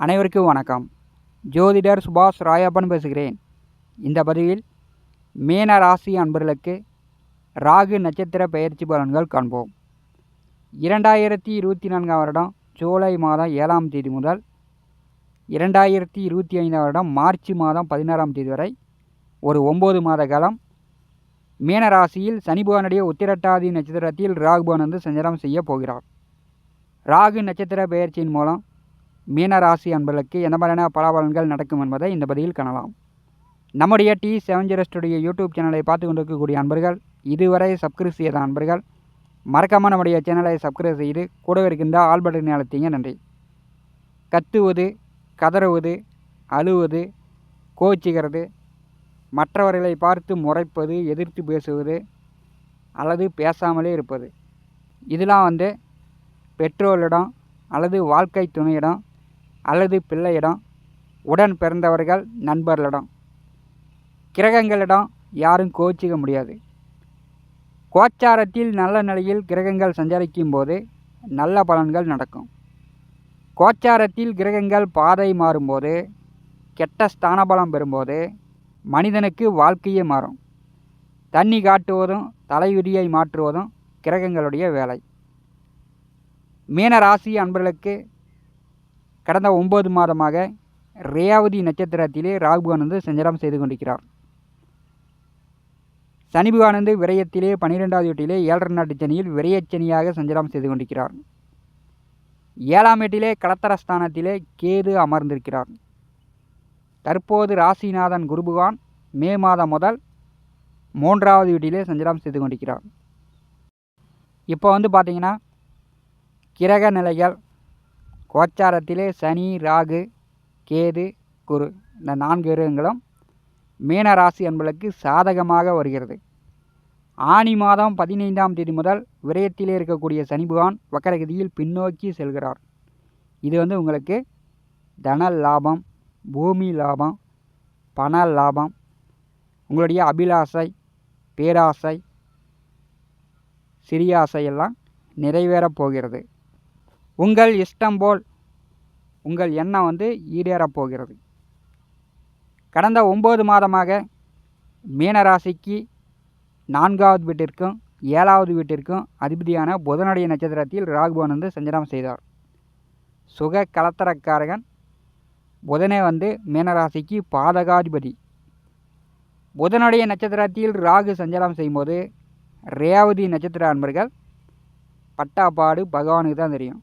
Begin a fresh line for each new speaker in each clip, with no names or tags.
அனைவருக்கும் வணக்கம். ஜோதிடர் சுபாஷ் ராயப்பன் பேசுகிறேன். இந்த பதிவில் மீன ராசி அன்பர்களுக்கு ராகு நட்சத்திர பெயர்ச்சி பலன்கள் காண்போம். இரண்டாயிரத்தி இருபத்தி நான்காம் வருடம் ஜூலை மாதம் ஏழாம் தேதி முதல் இரண்டாயிரத்தி இருபத்தி ஐந்தாம் வருடம் மார்ச் மாதம் பதினாறாம் தேதி வரை ஒரு ஒம்பது மாத காலம். மீன ராசியில் சனி உத்திரட்டாதி நட்சத்திரத்தில் ராகுபவன் வந்து சஞ்சாரம் செய்ய போகிறார். ராகு நட்சத்திர பெயர்ச்சியின் மூலம் மீனராசி அன்பர்களுக்கு எந்த மாதிரியான பலாபலன்கள் நடக்கும் என்பதை இந்த பதிவில் காணலாம். நம்முடைய T seven zero studio YouTube சேனலை பார்த்து கொண்டிருக்கக்கூடிய அன்பர்கள் இதுவரை சப்ஸ்கிரைப் செய்யாத அன்பர்கள் மறக்காமல் நம்முடைய சேனலை சப்ஸ்கிரைப் செய்து கூட இருக்கின்ற ஆல் பட்டனை அழைத்தீங்க நன்றி. கத்துவது கதறுவது அழுவது கோச்சிக்கிறது மற்றவர்களை பார்த்து முறைப்பது எதிர்த்து பேசுவது அல்லது பேசாமலே இருப்பது. இதெல்லாம் வந்து பெற்றோரிடம் அல்லது வாழ்க்கை துணையிடம் அல்லது பிள்ளையிடம் உடன் பிறந்தவர்கள் நண்பர்களிடம். கிரகங்களிடம் யாரும் கோச்சிக்க முடியாது. கோச்சாரத்தில் நல்ல நிலையில் கிரகங்கள் சஞ்சரிக்கும் போது நல்ல பலன்கள் நடக்கும். கோச்சாரத்தில் கிரகங்கள் பாதை மாறும்போது கெட்ட ஸ்தானபலம் பெறும்போது மனிதனுக்கு வாழ்க்கையே மாறும். தண்ணி காட்டுவதும் தலைவிதியை மாற்றுவதும் கிரகங்களுடைய வேலை. மீன ராசி அன்பர்களுக்கு கடந்த ஒம்பது மாதமாக ரேவதி நட்சத்திரத்திலே ராகுபகவான் சஞ்சாரம் செய்து கொண்டிருக்கிறார். சனிபுகானந்து விரயத்திலே பன்னிரெண்டாவது வீட்டிலே ஏழரை நாட்டு சனியில் விரயச்சனியாக சஞ்சாரம் செய்து கொண்டிருக்கிறார். ஏழாம் வீட்டிலே கலத்தரஸ்தானத்திலே கேது அமர்ந்திருக்கிறார். தற்போது ராசிநாதன் குருபுகான் மே மாதம் முதல் மூன்றாவது வீட்டிலே சஞ்சாரம் செய்து கொண்டிருக்கிறார். இப்போ வந்து பார்த்திங்கன்னா கிரக நிலைகள் கோச்சாரத்திலே சனி ராகு கேது குரு இந்த நான்கு கிரகங்களும் மீன ராசி என்பதற்கு சாதகமாக வருகிறது. ஆனி மாதம் பதினைந்தாம் தேதி முதல் விரயத்திலே இருக்கக்கூடிய சனி பகவான் வக்கரகதியில் பின்னோக்கி செல்கிறார். இது வந்து உங்களுக்கு தன லாபம் பூமி லாபம் பண லாபம் உங்களுடைய அபிலாசை பேராசை சிறியாசை எல்லாம் நிறைவேறப் போகிறது. உங்கள் இஷ்டம் போல் உங்கள் எண்ணம் வந்து ஈடேறப் போகிறது. கடந்த ஒம்பது மாதமாக மீனராசிக்கு நான்காவது வீட்டிற்கும் ஏழாவது வீட்டிற்கும் அதிபதியான புதனுடைய நட்சத்திரத்தில் ராகுபவன் வந்து சஞ்சாரம் செய்தார். சுக கலத்தரக்காரகன். புதனே வந்து மீனராசிக்கு பாதகாதிபதி. புதனுடைய நட்சத்திரத்தில் ராகு சஞ்சாரம் செய்யும்போது ரேவதி நட்சத்திர அன்பர்கள் பட்டாப்பாடு பகவானுக்கு தான் தெரியும்.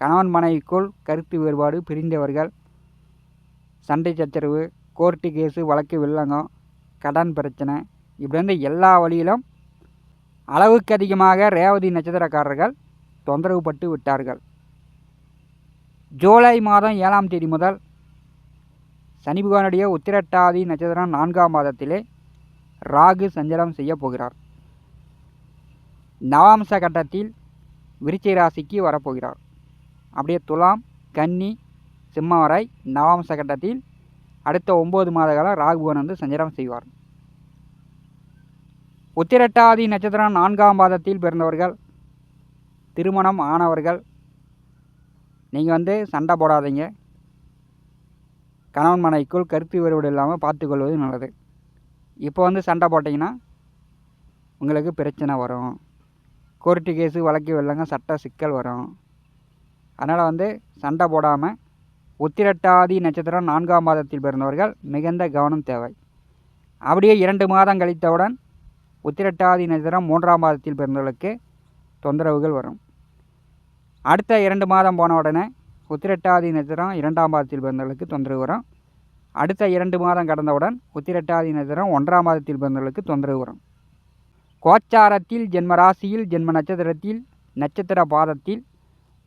கணவன் மனைவிக்குள் கருத்து வேறுபாடு பிரிந்தவர்கள். சண்டை சச்சரவு கோர்ட்டு கேஸு வழக்கு வில்லங்கம் கடன் பிரச்சனை. இப்படி எல்லா வழியிலும் அளவுக்கு அதிகமாக ரேவதி நட்சத்திரக்காரர்கள் தொந்தரவு பட்டு விட்டார்கள். ஜூலை மாதம் ஏழாம் தேதி முதல் சனி பகவானுடைய உத்திரட்டாதி நட்சத்திரம் நான்காம் மாதத்திலே ராகு சஞ்சலம் செய்ய போகிறார். நவாம்ச கட்டத்தில் விருச்சிக ராசிக்கு வரப்போகிறார். அப்படியே துலாம் கன்னி சிம்மவரை நவாம்ச கட்டத்தில் அடுத்த ஒம்பது மாத காலம் ராகுபவன் வந்து சஞ்சாரம் செய்வார். உத்திரட்டாதி நட்சத்திரம் நான்காம் பாதத்தில் பிறந்தவர்கள் திருமணம் ஆனவர்கள் நீங்கள் வந்து சண்டை போடாதீங்க. கணவன் மனைக்குள் கருத்து வேறுபாடு இல்லாமல் பார்த்துக்கொள்வது நல்லது. இப்போ வந்து சண்டை போட்டிங்கன்னா உங்களுக்கு பிரச்சனை வரும். கோர்ட்டு கேஸு வழக்கு வெள்ளங்க சட்ட சிக்கல் வரும். அதனால் வந்து சண்டை போடாமல் உத்திரட்டாதி நட்சத்திரம் நான்காம் மாதத்தில் பிறந்தவர்கள் மிகுந்த கவனம் தேவை. அப்படியே இரண்டு மாதம் கழித்தவுடன் உத்திரட்டாதி நட்சத்திரம் மூன்றாம் மாதத்தில் பிறந்தவர்களுக்கு தொந்தரவுகள் வரும். அடுத்த இரண்டு மாதம் போன உடனே உத்திரட்டாதி நட்சத்திரம் இரண்டாம் மாதத்தில் பிறந்தவர்களுக்கு தொந்தரவு வரும். அடுத்த இரண்டு மாதம் கடந்தவுடன் உத்திரட்டாதி நட்சத்திரம் ஒன்றாம் மாதத்தில் பிறந்தவர்களுக்கு தொந்தரவு வரும். கோச்சாரத்தில் ஜென்ம ராசியில் ஜென்ம நட்சத்திரத்தில் நட்சத்திர பாதத்தில்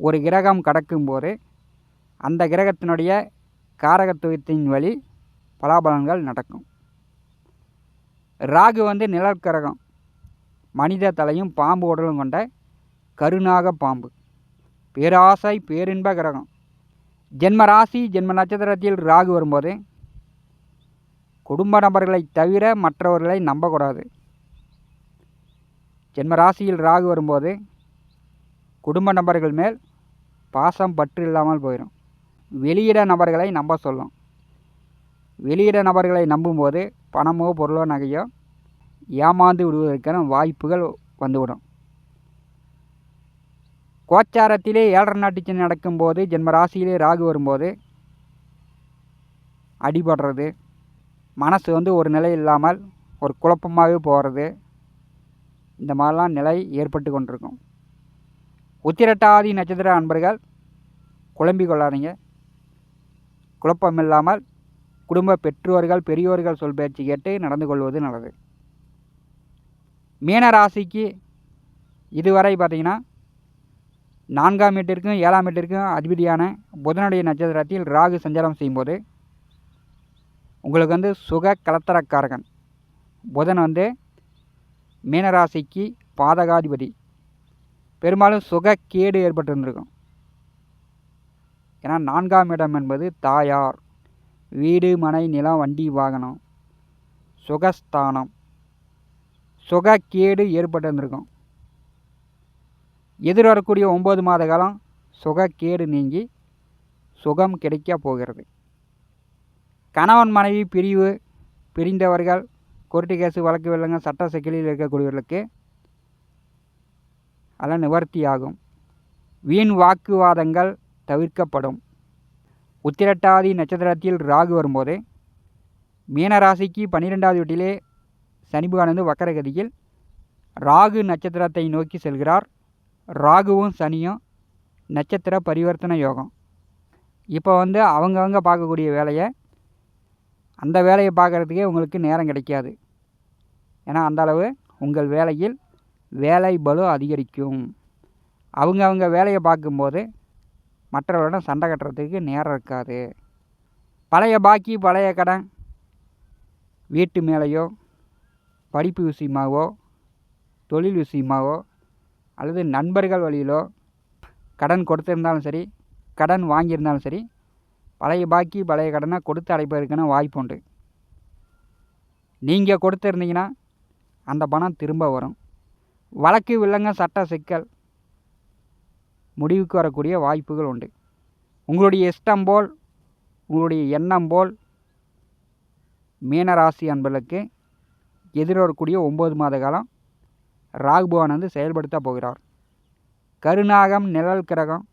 ஒரு கிரகம் கடக்கும்போது அந்த கிரகத்தினுடைய காரகத்துவத்தின் வழி பலாபலன்கள் நடக்கும். ராகு வந்து நிழற்கிரகம் மனித தலையும் பாம்பு உடலும் கொண்ட கருநாக பாம்பு. பேராசை பேரின்ப கிரகம். ஜென்ம ராசி ஜென்ம நட்சத்திரத்தில் ராகு வரும்போது குடும்ப நபர்களை தவிர மற்றவர்களை நம்பக்கூடாது. ஜென்ம ராசியில் ராகு வரும்போது குடும்ப நபர்கள் மேல் பாசம் பற்று இல்லாமல் போயிடும் வெளியிட நபர்களை நம்ப சொல்லும். வெளியிட நபர்களை நம்பும்போது பணமோ பொருளோ நகையோ ஏமாந்து விடுவதற்கான வாய்ப்புகள் வந்துவிடும். கோச்சாரத்திலே ஏழரை நாட்டு நடக்கும்போது ஜென்ம ராசியிலே ராகு வரும்போது அடிபடுறது. மனசு வந்து ஒரு நிலை இல்லாமல் ஒரு குழப்பமாகவே போகிறது இந்த மாதிரிலாம் நிலை ஏற்பட்டு கொண்டிருக்கும். உத்திரட்டாதி நட்சத்திர அன்பர்கள் குழம்பி கொள்ளாதீங்க. குழப்பம் இல்லாமல் குடும்ப பெற்றோர்கள் பெரியோர்கள் சொல் பேச்சு கேட்டு நடந்து கொள்வது நல்லது. மீன ராசிக்கு இதுவரை பார்த்திங்கன்னா நான்காம் வீட்டிற்கும் ஏழாம் வீட்டிற்கும் அதிபதியான புதனுடைய நட்சத்திரத்தில் ராகு சஞ்சாரம் செய்யும்போது உங்களுக்கு வந்து சுக கலத்தரக்காரகன். புதன் வந்து மீனராசிக்கு பாதகாதிபதி. பெரும்பாலும் சுகக்கேடு ஏற்பட்டிருந்திருக்கும். ஏன்னா நான்காம் இடம் என்பது தாயார். வீடு மனை நிலம் வண்டி வாகனம். சுகஸ்தானம். சுகக்கேடு ஏற்பட்டிருந்திருக்கும். எதிர்வரக்கூடிய ஒம்பது மாத காலம் சுகக்கேடு நீங்கி சுகம் கிடைக்க போகிறது. கணவன் மனைவி பிரிவு பிரிந்தவர்கள் கோர்ட்டு கேஸு வழக்கு வெள்ளங்க சட்ட சிக்கலில் இருக்கக்கூடியவர்களுக்கு அதெல்லாம் நிவர்த்தி ஆகும் வீண் வாக்குவாதங்கள் தவிர்க்கப்படும். உத்திரட்டாதி நட்சத்திரத்தில் ராகு வரும்போது மீனராசிக்கு பன்னிரெண்டாவது வீட்டிலே சனி பகவான் வக்கரகதியில் ராகு நட்சத்திரத்தை நோக்கி செல்கிறார். ராகுவும் சனியும் நட்சத்திர பரிவர்த்தனை யோகம். இப்போ வந்து அவங்கவங்க பார்க்கக்கூடிய வேலையை அந்த வேலையை பார்க்குறதுக்கே உங்களுக்கு நேரம் கிடைக்காது. ஏன்னா அந்தளவு உங்கள் வேலையில் வேலை பலு அதிகரிக்கும். அவங்க அவங்க வேலையை பார்க்கும்போது மற்றவர்களிடம் சண்டை கட்டுறதுக்கு நேரம் இருக்காது. பழைய பாக்கி பழைய கடன் வீட்டு மேலேயோ படிப்பு விஷயமாகவோ தொழில் விஷயமாகவோ அல்லது நண்பர்கள் வழியிலோ கடன் கொடுத்துருந்தாலும் சரி கடன் வாங்கியிருந்தாலும் சரி பழைய பாக்கி பழைய கடனை கொடுத்து அடைப்பதற்கான வாய்ப்பு உண்டு. நீங்கள் கொடுத்துருந்தீங்கன்னா அந்த பணம் திரும்ப வரும். வழக்கு வில்லங்க சட்ட சிக்கல். முடிவுக்கு வரக்கூடிய வாய்ப்புகள் உண்டு. உங்களுடைய இஷ்டம் போல் உங்களுடைய எண்ணம் போல் மீனராசி அன்பர்களுக்கு எதிர்வரக்கூடிய ஒம்பது மாத காலம் ராகுபவன் வந்து செயல்படுத்த போகிறார். கருநாகம் நிழல் கிரகம்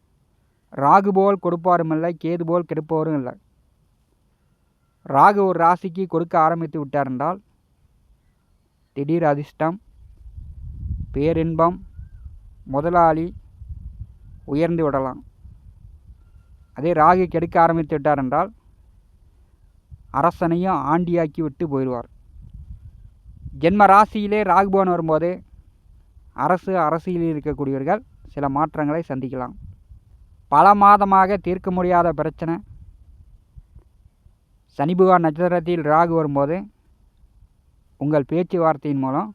ராகு போல் கொடுப்பாரும் இல்லை கேது போல் கெடுப்பவரும் இல்லை. ராகு ஒரு ராசிக்கு கொடுக்க ஆரம்பித்து விட்டார் என்றால் திடீர் அதிர்ஷ்டம் பேரின்பம் முதலாளி உயர்ந்து விடலாம். அதே ராகு கெடுக்க ஆரம்பித்து விட்டார் என்றால் அரசனையும் ஆண்டியாக்கி விட்டு போயிடுவார். ஜென்ம ராசியிலே ராகுபவன் வரும்போது அரசு அரசியலில் இருக்கக்கூடியவர்கள் சில மாற்றங்களை சந்திக்கலாம். பல மாதமாக தீர்க்க முடியாத பிரச்சனை. சனி பகவான் நட்சத்திரத்தில் ராகு வரும்போது உங்கள் பேச்சுவார்த்தையின் மூலம்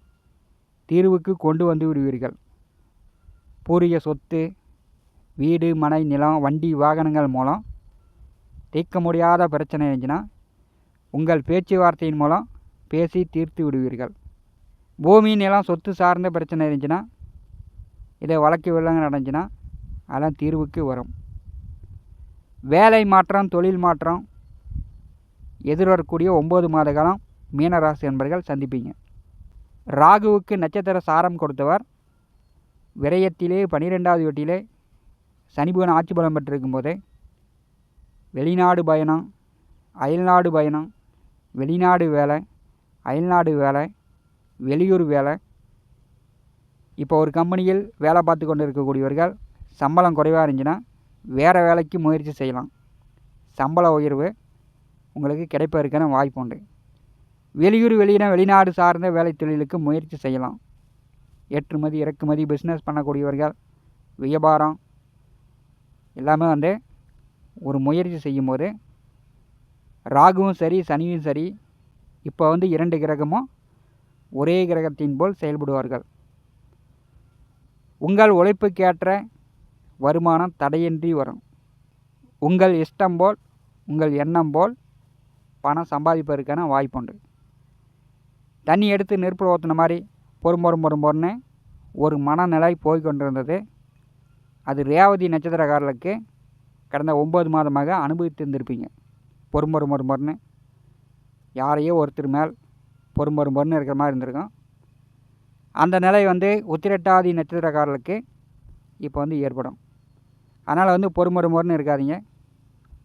தீர்வுக்கு கொண்டு வந்து விடுவீர்கள். பூரிய சொத்து வீடு மனை நிலம் வண்டி வாகனங்கள் மூலம் தீர்க்க முடியாத பிரச்சனை இருந்துச்சுன்னா உங்கள் பேச்சுவார்த்தையின் மூலம் பேசி தீர்த்து விடுவீர்கள். பூமி நிலம் சொத்து சார்ந்த பிரச்சனை இருந்துச்சுன்னா இதை வழக்கு விலங்கு நடந்துச்சுன்னா அதெல்லாம் தீர்வுக்கு வரும். வேலை மாற்றம் தொழில் மாற்றம் எதிர்வரக்கூடிய ஒம்பது மாத காலம் மீனராசி என்பர்கள் சந்திப்பீங்க. ராகுவுக்கு நட்சத்திர சாரம் கொடுத்தவர் விரயத்திலே பனிரெண்டாவது வீட்டிலே சனிபுகன் ஆட்சி பலம் பெற்றிருக்கும் போதே வெளிநாடு பயணம் அயல்நாடு பயணம் வெளிநாடு வேலை அயல்நாடு வேலை வெளியூர் வேலை. இப்போ ஒரு கம்பெனியில் வேலை பார்த்து கொண்டு இருக்கக்கூடியவர்கள் சம்பளம் குறைவாக இருந்துச்சுன்னா வேறு வேலைக்கு முயற்சி செய்யலாம். சம்பள உயர்வு உங்களுக்கு கிடைப்பதற்கான வாய்ப்பு உண்டு. வெளியூர் வெளியின வெளிநாடு சார்ந்த வேலை தொழிலுக்கு முயற்சி செய்யலாம். ஏற்றுமதி இறக்குமதி பிஸ்னஸ் பண்ணக்கூடியவர்கள் வியாபாரம் எல்லாமே வந்து ஒரு முயற்சி செய்யும்போது ராகுவும் சரி சனியும் சரி இப்போ வந்து இரண்டு கிரகமும் ஒரே கிரகத்தின் போல் செயல்படுவார்கள். உங்கள் உழைப்புக்கேற்ற வருமானம் தடையின்றி வரும். உங்கள் இஷ்டம் போல் உங்கள் எண்ணம் போல் பணம் சம்பாதிப்பதற்கான வாய்ப்புண்டு. தண்ணி எடுத்து நெருப்பில் ஊற்றின மாதிரி பொறும் பொறும் பொறும் பொறுன்னு ஒரு மனநிலை போய் கொண்டிருந்தது அது ரேவதி நட்சத்திரக்காரர்களுக்கு கடந்த ஒம்பது மாதமாக அனுபவித்திருந்திருப்பீங்க. பொறும் பொறும் பொறும் மொறுமொருன்னு யாரையோ ஒருத்தர் மேல் பொறுமொரு மொறுன்னு இருக்கிற மாதிரி இருந்திருக்கும். அந்த நிலை வந்து உத்திரட்டாதி நட்சத்திரக்காரர்களுக்கு இப்போ வந்து ஏற்படும். அதனால் வந்து பொறுமொரு மொறுன்னு இருக்காதீங்க.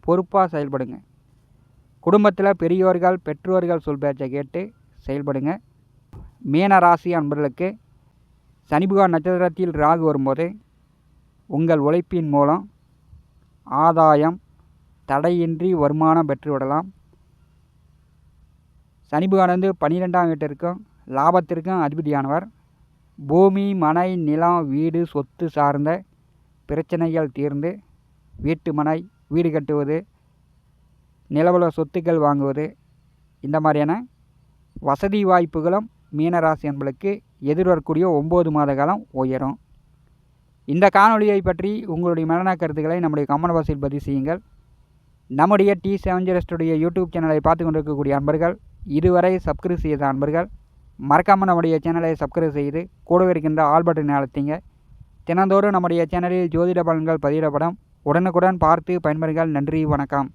பொறுப்பாக செயல்படுங்க. குடும்பத்தில் பெரியோர்கள் பெற்றோர்கள் சொல் பேச்சை கேட்டு செயல்படுங்க. மீன ராசி அன்பர்களுக்கு சனி நட்சத்திரத்தில் ராகு வரும்போது உங்கள் உழைப்பின் மூலம் ஆதாயம் தடையின்றி வருமானம் பெற்றுவிடலாம். சனிபுகான் வந்து பன்னிரெண்டாம் வீட்டிற்கும் லாபத்திற்கும் அதிபதியானவர். பூமி மனை நிலம் வீடு சொத்து சார்ந்த பிரச்சனைகள் தீர்ந்து வீட்டு மனை வீடு கட்டுவது நிலவுல சொத்துக்கள் வாங்குவது இந்த மாதிரியான வசதி வாய்ப்புகளும் மீனராசி என்பளுக்கு எதிர்வரக்கூடிய ஒம்பது மாத காலம் உயரும். இந்த காணொலியை பற்றி உங்களுடைய மரண கருத்துக்களை நம்முடைய கமெண்ட் பாக்ஸில் பதிவு செய்யுங்கள். நம்முடைய டி செவன் யூடியூப் சேனலை பார்த்து கொண்டிருக்கக்கூடிய அன்பர்கள் இதுவரை சப்ஸ்கிரைப் செய்த அன்பர்கள் மறக்காமல் நம்முடைய சேனலை சப்ஸ்கிரைப் செய்து கூடவே இருக்கின்ற ஆல் பட்டனை அழுத்திங்க. தினந்தோறும் நம்முடைய சேனலில் ஜோதிட பலன்கள் பதிவிடப்படும். உடனுக்குடன் பார்த்து பயன்பெறுங்கள். நன்றி வணக்கம்.